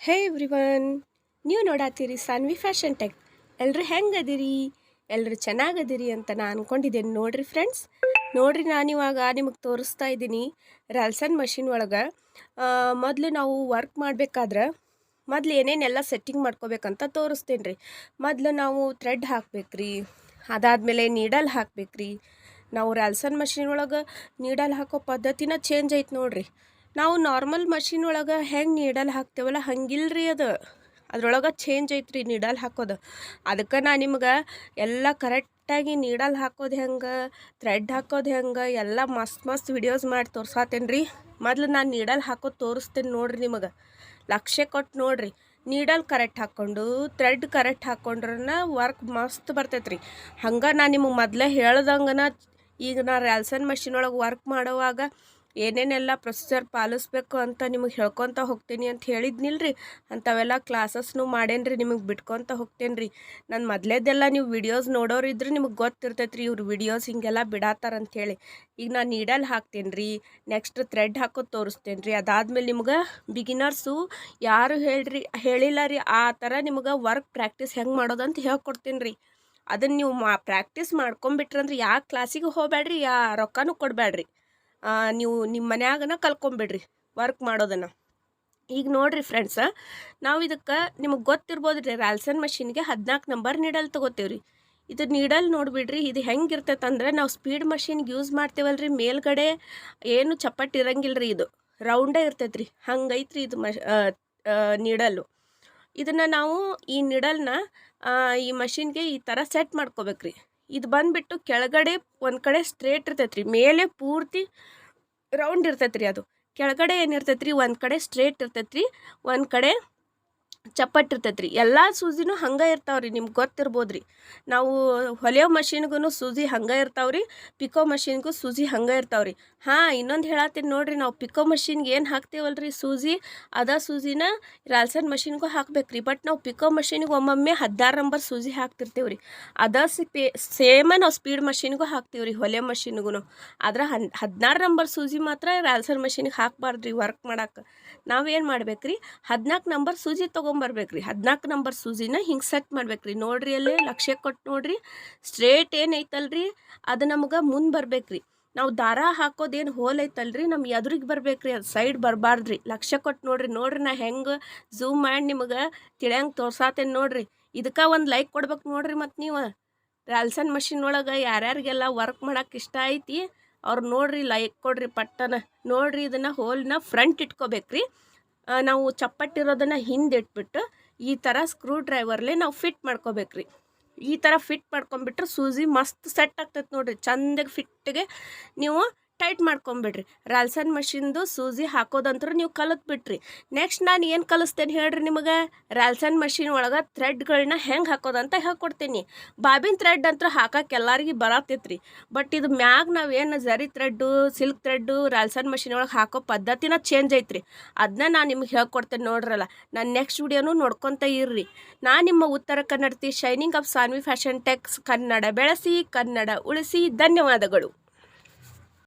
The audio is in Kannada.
ಹೇ ಎವ್ರಿವನ್, ನೀವು ನೋಡತ್ತೀರಿ ಸಾನ್ವಿ ಫ್ಯಾಷನ್ ಟೆಕ್ ಎಲ್ಲರೂ ಹೆಂಗದಿರಿ? ಎಲ್ಲರೂ ಚೆನ್ನಾಗದಿರಿ ಅಂತ ನಾನು ಅಂದ್ಕೊಂಡಿದ್ದೇನೆ ನೋಡ್ರಿ ಫ್ರೆಂಡ್ಸ್ ನೋಡ್ರಿ ನಾನು ಇವಾಗ ನಿಮಗೆ ತೋರಿಸ್ತಾ ಇದ್ದೀನಿ ರಾಲ್ಸನ್ ಮಷಿನ್ ಒಳಗೆ. ಮೊದಲು ನಾವು ವರ್ಕ್ ಮಾಡಬೇಕಾದ್ರೆ ಮೊದಲು ಏನೇನೆಲ್ಲ ಸೆಟ್ಟಿಂಗ್ ಮಾಡ್ಕೋಬೇಕಂತ ತೋರಿಸ್ತೀನಿ ರೀ ಮೊದಲು ನಾವು ಥ್ರೆಡ್ ಹಾಕ್ಬೇಕ್ರಿ, ಅದಾದಮೇಲೆ ನೀಡಲ್ ಹಾಕ್ಬೇಕ್ರಿ. ನಾವು ರಾಲ್ಸನ್ ಮಷಿನ್ ಒಳಗೆ ನೀಡಲ್ ಹಾಕೋ ಪದ್ಧತಿನ ಚೇಂಜ್ ಐತೆ ನೋಡ್ರಿ. ನಾವು ನಾರ್ಮಲ್ ಮಷಿನ್ ಒಳಗೆ ಹೆಂಗೆ ನೀಡಲ್ ಹಾಕ್ತೇವಲ್ಲ, ಹಂಗಿಲ್ರಿ ಅದು. ಅದ್ರೊಳಗೆ ಚೇಂಜ್ ಐತ್ರಿ ನೀಡಲ್ ಹಾಕೋದು. ಅದಕ್ಕೆ ನಾನು ನಿಮ್ಗೆ ಎಲ್ಲ ಕರೆಕ್ಟಾಗಿ ನೀಡಲ್ ಹಾಕೋದು ಹೆಂಗೆ ಥ್ರೆಡ್ ಹಾಕೋದು ಹೆಂಗೆ, ಎಲ್ಲ ಮಸ್ತ್ ಮಸ್ತ್ ವಿಡಿಯೋಸ್ ಮಾಡಿ ತೋರ್ಸಾತೇನೆ ರೀ ಮೊದಲು ನಾನು ನೀಡಲ್ ಹಾಕೋದು ತೋರಿಸ್ತೇನೆ ನೋಡ್ರಿ ನಿಮಗೆ. ಲಕ್ಷ್ಯ ಕೊಟ್ಟು ನೋಡ್ರಿ. ನೀಡಲ್ ಕರೆಕ್ಟ್ ಹಾಕ್ಕೊಂಡು ಥ್ರೆಡ್ ಕರೆಕ್ಟ್ ಹಾಕ್ಕೊಂಡ್ರನ ವರ್ಕ್ ಮಸ್ತ್ ಬರ್ತೈತೆ ರೀ ಹಂಗೆ ನಾನು ನಿಮಗೆ ಮೊದಲೇ ಹೇಳ್ದಂಗನ ಈಗ ನಾ ರ್ಯಾಲ್ಸನ್ ಮಷಿನ್ ಒಳಗೆ ವರ್ಕ್ ಮಾಡುವಾಗ ಏನೇನೆಲ್ಲ ಪ್ರೊಸೀಜರ್ ಪಾಲಿಸ್ಬೇಕು ಅಂತ ನಿಮಗೆ ಹೇಳ್ಕೊತ ಹೋಗ್ತೀನಿ ಅಂತ ಹೇಳಿದ್ನಿಲ್ರಿ. ಅಂಥವೆಲ್ಲ ಕ್ಲಾಸಸ್ನು ಮಾಡೇನ್ರಿ, ನಿಮಗೆ ಬಿಟ್ಕೊತ ಹೋಗ್ತೇನೆ ರೀ ನಾನು ಮೊದಲೇದೆಲ್ಲ ನೀವು ವಿಡಿಯೋಸ್ ನೋಡೋರಿದ್ರೆ ನಿಮಗೆ ಗೊತ್ತಿರ್ತೈತೆ ರೀ ಇವ್ರು ವಿಡಿಯೋಸ್ ಹಿಂಗೆಲ್ಲ ಬಿಡಾತಾರ ಹೇಳಿ ಈಗ ನಾನು ನೀಡಲ್ಲಿ ಹಾಕ್ತೇನೆ ರೀ ನೆಕ್ಸ್ಟ್ ಥ್ರೆಡ್ ಹಾಕೋದು ತೋರಿಸ್ತೇನೆ ರೀ ಅದಾದ್ಮೇಲೆ ನಿಮ್ಗೆ ಬಿಗಿನರ್ಸು ಯಾರು ಹೇಳ್ರಿ ಹೇಳಿಲ್ಲ ರೀ ಆ ಥರ ನಿಮ್ಗೆ ವರ್ಕ್ ಪ್ರಾಕ್ಟೀಸ್ ಹೆಂಗೆ ಮಾಡೋದಂತ ಹೇಳ್ಕೊಡ್ತೀನಿ ರೀ ಅದನ್ನು ನೀವು ಮಾ, ಪ್ರಾಕ್ಟೀಸ್ ಮಾಡ್ಕೊಂಬಿಟ್ರಂದ್ರೆ ಯಾವ ಕ್ಲಾಸಿಗೆ ಹೋಗಬೇಡ್ರಿ ಯಾ ರೊಕ್ಕನೂ ಕೊಡಬೇಡ್ರಿ ನೀವು ನಿಮ್ಮ ಮನ್ಯಾಗನ ಕಲ್ಕೊಂಬಿಡ್ರಿ ವರ್ಕ್ ಮಾಡೋದನ್ನು. ಈಗ ನೋಡಿರಿ ಫ್ರೆಂಡ್ಸ ನಾವು ಇದಕ್ಕೆ ನಿಮಗೆ ಗೊತ್ತಿರ್ಬೋದು ರೀ ರಾಲ್ಸನ್ ಮಷಿನ್ಗೆ ಹದಿನಾಲ್ಕು ನಂಬರ್ ನೀಡಲ್ ತೊಗೋತೀವಿ ರೀ ಇದು ನೀಡಲ್ ನೋಡಿಬಿಡ್ರಿ, ಇದು ಹೆಂಗೆ ಇರ್ತೈತೆ ಅಂದ್ರೆ ನಾವು ಸ್ಪೀಡ್ ಮಷಿನ್ಗೆ ಯೂಸ್ ಮಾಡ್ತೇವಲ್ರಿ, ಮೇಲ್ಗಡೆ ಏನು ಚಪ್ಪಟ್ಟು ಇರಂಗಿಲ್ಲ ರೀ ಇದು ರೌಂಡೇ ಇರ್ತೈತೆ ರೀ ಹಂಗೈತೆ ರೀ ಇದು ಮಶ್ ನೀಡಲ್ಲು ಇದನ್ನು ನಾವು ಈ ನಿಡಲ್ನ ಈ ಮಷಿನ್ಗೆ ಈ ಥರ ಸೆಟ್ ಮಾಡ್ಕೋಬೇಕು ರೀ ಇದು ಬಂದುಬಿಟ್ಟು ಕೆಳಗಡೆ ಒಂದು ಕಡೆ ಸ್ಟ್ರೇಟ್ ಇರ್ತೈತೆ ರೀ ಮೇಲೆ ಪೂರ್ತಿ ರೌಂಡ್ ಇರ್ತೈತೆ ರೀ ಅದು. ಕೆಳಗಡೆ ಏನಿರ್ತೈತೆ ರೀ ಒಂದು ಕಡೆ ಸ್ಟ್ರೇಟ್ ಇರ್ತೈತೆ ರೀ ಒಂದು ಕಡೆ ಚಪ್ಪಟ್ಟು ಇರ್ತೈತೆ ಎಲ್ಲ ಸೂಜಿನೂ ಹಂಗೆ ಇರ್ತಾವೆ ರೀ ನಿಮ್ಗೆ ಗೊತ್ತಿರ್ಬೋದು ರೀ ನಾವು ಹೊಲಿಯೋ ಮಷಿನ್ಗೂ ಸೂಜಿ ಹಂಗೆ ಇರ್ತಾವೆ ರೀ ಪಿಕೋ ಮಷಿನ್ಗೂ ಸೂಜಿ ಹಂಗೆ ಇರ್ತಾವೆ ರೀ ಹಾಂ, ಇನ್ನೊಂದು ಹೇಳತ್ತೀನಿ ನೋಡಿರಿ, ನಾವು ಪಿಕೋ ಮಷೀನ್ಗೆ ಏನು ಹಾಕ್ತೀವಲ್ಲ ರೀ ಸೂಜಿ, ಅದ ಸೂಜಿನ ರಾಲ್ಸನ್ ಮಷಿನ್ಗೂ ಹಾಕ್ಬೇಕು ರೀ ಬಟ್ ನಾವು ಪಿಕೋ ಮಷಿನ್ಗೆ ಒಮ್ಮೊಮ್ಮೆ ಹದಿನಾರು ನಂಬರ್ ಸೂಜಿ ಹಾಕ್ತಿರ್ತೀವಿ ರೀ ಅದ ಪೇ, ಸೇಮ ನಾವು ಸ್ಪೀಡ್ ಮಷಿನ್ಗೂ ಹಾಕ್ತೀವಿ ರೀ ಹೊಲಿಯೋ ಮಷಿನ್ಗೂ ಆದ್ರೆ ಹನ್, ಹದಿನಾರು ನಂಬರ್ ಸೂಜಿ ಮಾತ್ರ ರಾಲ್ಸನ್ ಮಷೀನ್ಗೆ ಹಾಕ್ಬಾರ್ದು ರೀ ವರ್ಕ್ ಮಾಡಕ್ಕೆ ನಾವೇನು ಮಾಡ್ಬೇಕು ರೀ ಹದಿನಾಲ್ಕು ನಂಬರ್ ಸೂಜಿ ತೊಗೊಂಬರ್ಬೇಕು ರೀ ಹದಿನಾಲ್ಕು ನಂಬರ್ ಸೂಜಿನ ಹಿಂಗೆ ಸೆಟ್ ಮಾಡ್ಬೇಕ್ರಿ. ನೋಡ್ರಿ ಅಲ್ಲಿ, ಲಕ್ಷ್ಯ ಕೊಟ್ಟು ನೋಡ್ರಿ. ಸ್ಟ್ರೇಟ್ ಏನೈತಲ್ರಿ ಅದು ನಮ್ಗೆ ಮುಂದೆ ಬರ್ಬೇಕ್ರಿ. ನಾವು ದಾರ ಹಾಕೋದೇನು ಹೋಲ್ ಐತಲ್ರಿ? ನಮ್ಮ ಎದುರಿಗೆ ಬರ್ಬೇಕು ರೀ ಅದು ಸೈಡ್ ಬರಬಾರ್ದ್ರಿ. ಲಕ್ಷ್ಯ ಕೊಟ್ಟು ನೋಡ್ರಿ. ನೋಡ್ರಿ ನಾ ಹೆಂಗೆ ಝೂಮ್ ಮಾಡಿ ನಿಮಗೆ ತಿಳಿಯಂಗೆ ತೋರ್ಸಾತೇನೆ ನೋಡ್ರಿ. ಇದಕ್ಕೆ ಒಂದು ಲೈಕ್ ಕೊಡ್ಬೇಕು ನೋಡ್ರಿ ಮತ್ತು ನೀವು. ರಾಲ್ಸನ್ ಮಷಿನ್ ಒಳಗೆ ಯಾರ್ಯಾರಿಗೆಲ್ಲ ವರ್ಕ್ ಮಾಡೋಕೆ ಇಷ್ಟ ಐತಿ, ಅವ್ರು ನೋಡ್ರಿ ಲೈಕ್ ಕೊಡ್ರಿ ಪಟ್ಟನ. ನೋಡ್ರಿ ಇದನ್ನು ಹೋಲ್ನ ಫ್ರಂಟ್ ಇಟ್ಕೋಬೇಕ್ರಿ. ನಾವು ಚಪ್ಪಟ್ಟಿರೋದನ್ನು ಹಿಂದೆ ಇಟ್ಬಿಟ್ಟು ಈ ಥರ ಸ್ಕ್ರೂ ಡ್ರೈವರ್ಲೆ ನಾವು ಫಿಟ್ ಮಾಡ್ಕೋಬೇಕ್ರಿ. ಈ ಥರ ಫಿಟ್ ಮಾಡ್ಕೊಂಬಿಟ್ರೆ ಸೂಜಿ ಮಸ್ತ್ ಸೆಟ್ ಆಗ್ತೈತೆ ನೋಡಿರಿ. ಚಂದಾಗಿ ಫಿಟ್ಟಿಗೆ ನೀವು ಟೈಟ್ ಮಾಡ್ಕೊಂಬಿಡ್ರಿ. ರಾಲ್ಸನ್ ಮಷಿನ್ದು ಸೂಜಿ ಹಾಕೋದಂತರೂ ನೀವು ಕಲಿತ್ಬಿಟ್ರಿ. ನೆಕ್ಸ್ಟ್ ನಾನು ಏನು ಕಲಿಸ್ತೇನೆ ಹೇಳ್ರಿ ನಿಮಗೆ? ರಾಲ್ಸನ್ ಮಷಿನ್ ಒಳಗೆ ಥ್ರೆಡ್ಗಳನ್ನ ಹೆಂಗೆ ಹಾಕೋದಂತ ಹೇಳ್ಕೊಡ್ತೀನಿ. ಬಾಬಿನ್ ಥ್ರೆಡ್ ಅಂತ ಹಾಕಕ್ಕೆ ಎಲ್ಲರಿಗೆ ಬರತ್ತೈತ್ರಿ ಬಟ್ ಇದು ಮ್ಯಾಗ ನಾವೇನು zari thread, silk thread, ರಾಲ್ಸನ್ machine ಒಳಗೆ ಹಾಕೋ ಪದ್ಧತಿನ ಚೇಂಜ್ ಐತ್ರಿ. ಅದನ್ನ ನಾನು ನಿಮ್ಗೆ ಹೇಳ್ಕೊಡ್ತೇನೆ ನೋಡ್ರಲ್ಲ. ನಾನು ನೆಕ್ಸ್ಟ್ ವಿಡಿಯೋನು ನೋಡ್ಕೊತ ಇರ್ರಿ. ನಾನು ನಿಮ್ಮ ಉತ್ತರ ಕನ್ನಡತಿ shining of Saanvi fashion tex Kannada ಬೆಳೆಸಿ, ಕನ್ನಡ ಉಳಿಸಿ, ಧನ್ಯವಾದಗಳು.